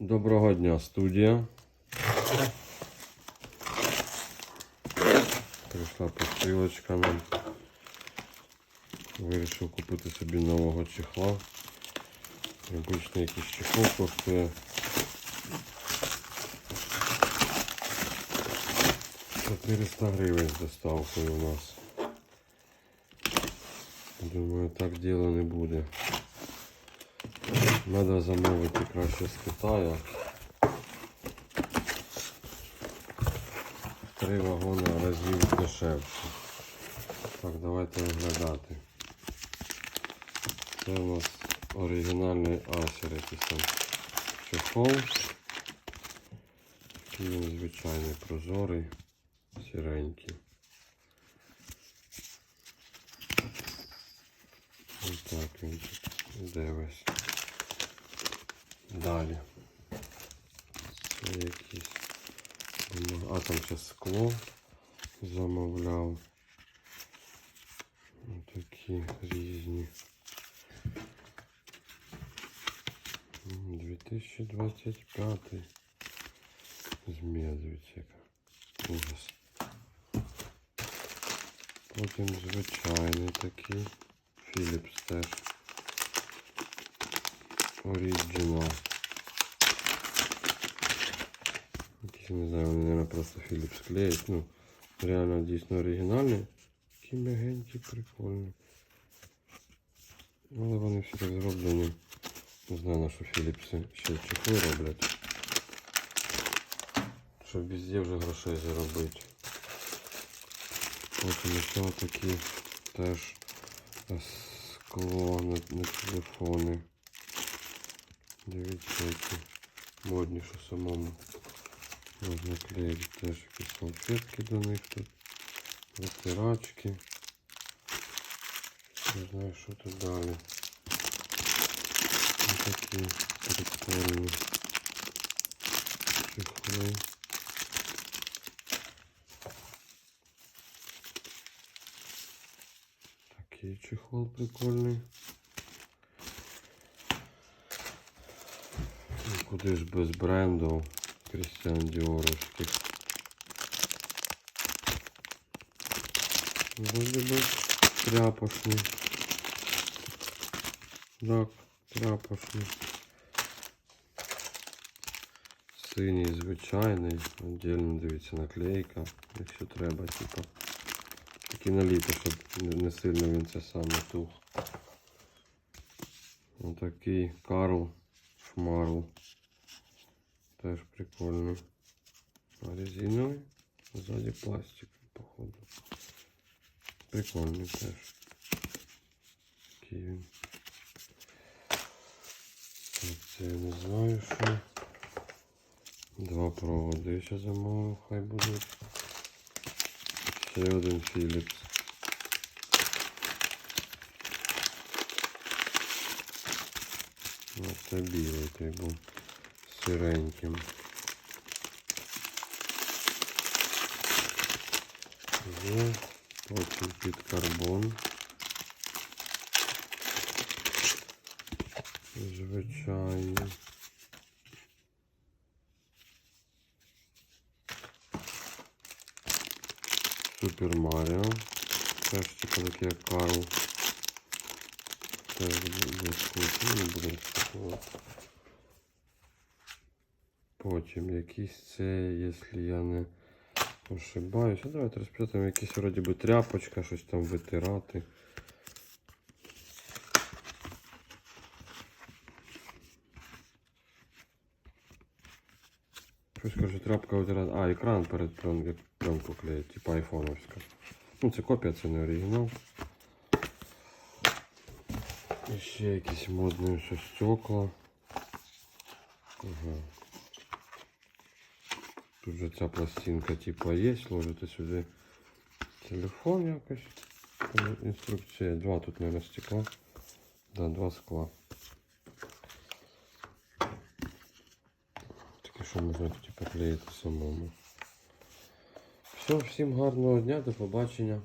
Доброго дня, студія. Прийшла посилочка нам. Вирішив купити собі нового чехла. Обичний якийсь чехол коштує 400 гривень з доставкою у нас. Думаю, так діло не буде. Надо замовити краще з Китаю. Три вагони разів дешевше. Так, давайте оглядати. Це у нас оригінальний асер якийсь чехол. Такий він звичайний прозорий, сіренький. Ось так він тут іде весь. Далі. Це якісь. А там ще скло замовляв. Такі різні. М, 2025 змія, яка. Ужас. Потім звичайний такий. Philips теж. Оригінал. Якісь, не знаю, вони, мабуть, просто Philips клеять. Ну, реально дійсно оригінальні. Такі м'ягенькі, прикольні. Але вони всі так зроблені. Не знаю, на що Philips ще чехли роблять. Щоб везде вже грошей заробити. Потім ще такі теж скло на, на телефони. Дивіться, які модні, що самому можна клеїти теж якісь салфетки до них тут, витирачки. Не знаю, що тут далі. Ось такі прикольні чехли. Такий чехол прикольний. Ну, Куди ж без бренду Крістіан Діоровських. Вроде би тряпочний. Так, тряпочний. Синій звичайний, отдельно дивіться наклейка, якщо треба, типа. Такі наліти, щоб не сильно він це саме тух. Отакий Карл Шмарл. Теж прикольно. Резиновий, ззаді пластик, походу. Прикольний теж. Такий він. Я не знаю що. Два проводи ще замовив, хай будуть. Ще один Philips. Ну, це білий той був сиреньким. Потім під карбон. Звичайний. Супер Маріо. Теж типу таке як Карл. Теж блискучий, не будемо спакувати. Потім якийсь це, якщо я не ошибаюся. Давайте розпитаємо якісь вроді би тряпочка, щось там витирати. Щось каже, тряпка витирати. А, екран перед пленку клеїть, типа айфоновська. Ну, це копія, це не оригінал. І ще якісь модні все стекла. Ага. Тут же ця пластинка типу, є, ложите сюди телефон якось. Інструкція. Два тут, мабуть, стекла. Да, два скла. Таке, що можна тут і клеїти самому. Все, всім гарного дня, до побачення.